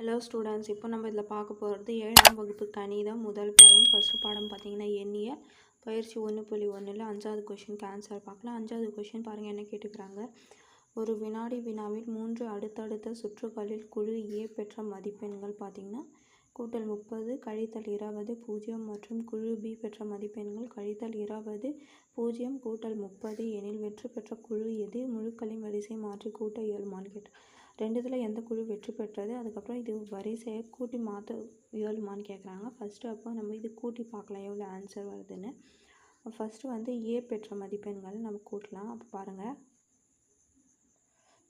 Hello students இப்போ நம்ம இதில் பார்க்க போகிறது ஏழாம் வகுப்பு கணிதம் முதல் பாடம் ஃபஸ்ட்டு பாடம் பார்த்தீங்கன்னா எண்ணிய பயிற்சி ஒன்று புள்ளி ஒன்றில் அஞ்சாவது கொஷினுக்கு ஆன்சர் பார்க்கலாம். அஞ்சாவது கொஷின் பாருங்கள் என்ன கேட்டுக்கிறாங்க? ஒரு வினாடி வினாவில் மூன்று அடுத்தடுத்த சுற்றுகளில் குழு ஏ பெற்ற மதிப்பெண்கள் பார்த்திங்கன்னா கூட்டல் முப்பது கழித்தல் இருபது பூஜ்ஜியம் மற்றும் குழு பி பெற்ற மதிப்பெண்கள் கழித்தல் இருபது பூஜ்ஜியம் கூட்டல் முப்பது எனில் வெற்றி பெற்ற குழு எது? முழுக்களின் வரிசை மாற்றி கூட்ட இயல்மான்னு கேட்டு ரெண்டு இதில் எந்த குழு வெற்றி பெற்றது அதுக்கப்புறம் இது வரிசையை கூட்டி மாற்ற இயலுமான்னு கேட்குறாங்க ஃபஸ்ட்டு அப்போ நம்ம இது கூட்டி பார்க்கலாம் எவ்வளோ ஆன்சர் வருதுன்னு. ஃபஸ்ட்டு வந்து ஏ பெற்ற மதிப்பெண்கள் நம்ம கூட்டலாம். அப்போ பாருங்கள்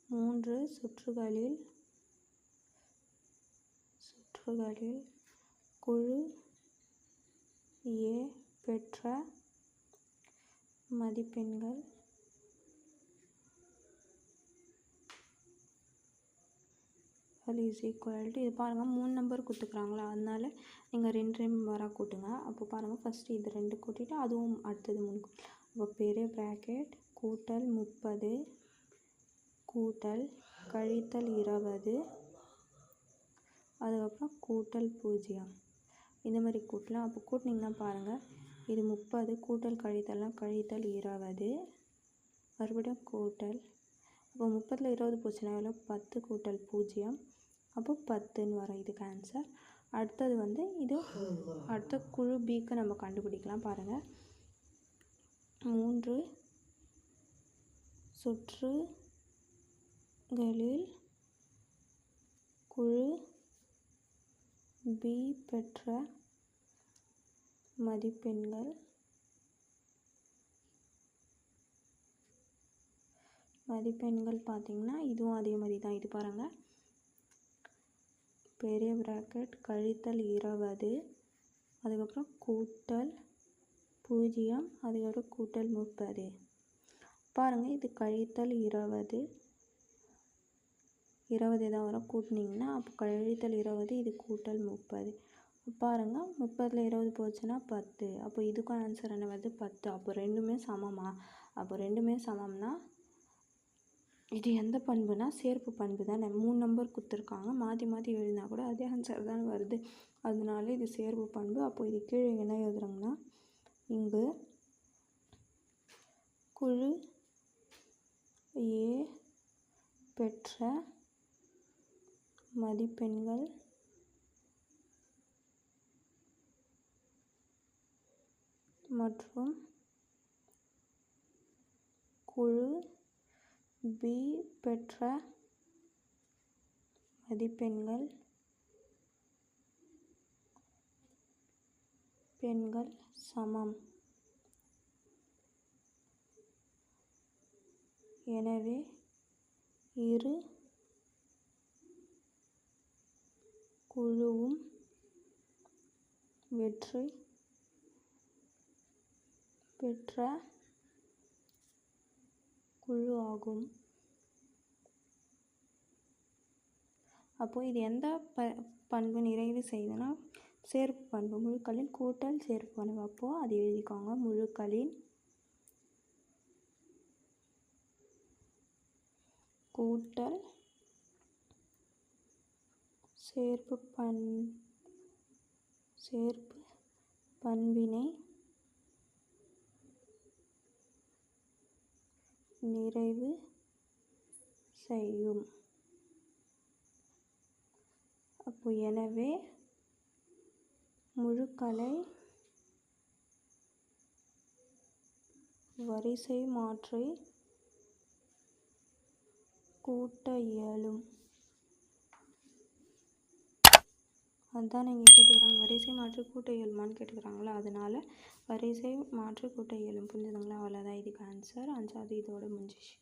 மூன்று சுற்றுகளில் சுற்றுகளில் குழு ஏ பெற்ற மதிப்பெண்கள் சர்க்கிள் இஸ் ஈக்குவல் டு இது பாருங்கள் மூணு நம்பர் கொடுத்துக்குறாங்களா? அதனால நீங்கள் ரெண்டு நம்பராக கூட்டுங்க. அப்போ பாருங்கள் ஃபஸ்ட்டு இது ரெண்டு கூட்டிட்டு அதுவும் அடுத்தது மூணு அப்போ பெரிய ப்ராக்கெட் கூட்டல் முப்பது கூட்டல் கழித்தல் இருபது அதுக்கப்புறம் கூட்டல் பூஜ்ஜியம். இந்த மாதிரி கூட்டலாம். அப்போ கூட்டினீங்கன்னா பாருங்கள் இது முப்பது கூட்டல் கழித்தல்லாம் கழித்தல் இருபது மறுபடியும் கூட்டல். அப்போ முப்பதில் இருபது போச்சுன்னா எவ்வளோ பத்து கூட்டல் பூஜ்ஜியம். அப்போ பத்துன்னு வரும் இதுக்கு ஆன்சர் அடுத்தது வந்து இது அடுத்த குழு பிக்கு நம்ம கண்டுபிடிக்கலாம் பாருங்கள் மூன்று சுற்றுகளில் குழு பி பெற்ற மதிப்பெண்கள் மதிப்பெண்கள் பார்த்திங்கன்னா இதுவும் அதே மாதிரி தான் இது பாருங்கள் பெரிய ப்ராக்கெட் கழித்தல் இருபது அதுக்கப்புறம் கூட்டல் பூஜ்ஜியம் அதுக்கப்புறம் கூட்டல் முப்பது. பாருங்கள் இது கழித்தல் இருபது. இருபது தான் வரும் கூட்டினீங்கன்னா அப்போ கழித்தல் இருபது இது கூட்டல் முப்பது. பாருங்கள் முப்பதில் இருபது போச்சுன்னா பத்து. அப்போ இதுக்கும் ஆன்சர் என்ன வருது? பத்து. அப்போ ரெண்டுமே சமமா? அப்போ ரெண்டுமே சமம்னா இது எந்த பண்புனா சேர்ப்பு பண்பு தானே. மூணு நம்பர் கொடுத்துருக்காங்க. மாற்றி மாற்றி எழுதினா கூட அதே ஆன்சர் தான் வருது. அதனால இது சேர்ப்பு பண்பு. அப்போ இது கீழே என்ன எழுதுறாங்கன்னா இங்கு குழு ஏ பெற்ற மதிப்பெண்கள் மற்றும் குழு பி பெற்ற மதிப்பெண்கள் பெண்கள் சமம். எனவே இரு குழுவும் வெற்றி பெற்ற குழு ஆகும். அப்போது இது எந்த ப பண்பு நிறைவு செய்யுதுன்னா சேர்ப்பு பண்பு. முழுக்களின் கூட்டல் சேர்ப்பு பண்பு. அப்போது அது எழுதிக்கோங்க. முழுக்களின் கூட்டல் சேர்ப்பு பண் சேர்ப்பு பண்பினை நிறைவு செய்யும். அப்போ எனவே முழுக்களை வரிசை மாற்றி கூட்ட இயலும். அதுதான் நீங்கள் கேட்டுக்கிறாங்க. வரிசை மாற்றி கூட்ட இயலுமான்னு கேட்டுக்கிறாங்களா? அதனால் வரிசை மாற்றி கூட்ட இயலும் புரிஞ்சுதுங்களா? அவ்வளோதான் இதுக்கு ஆன்சர் அஞ்சாவது இதோட முடிஞ்சிச்சு.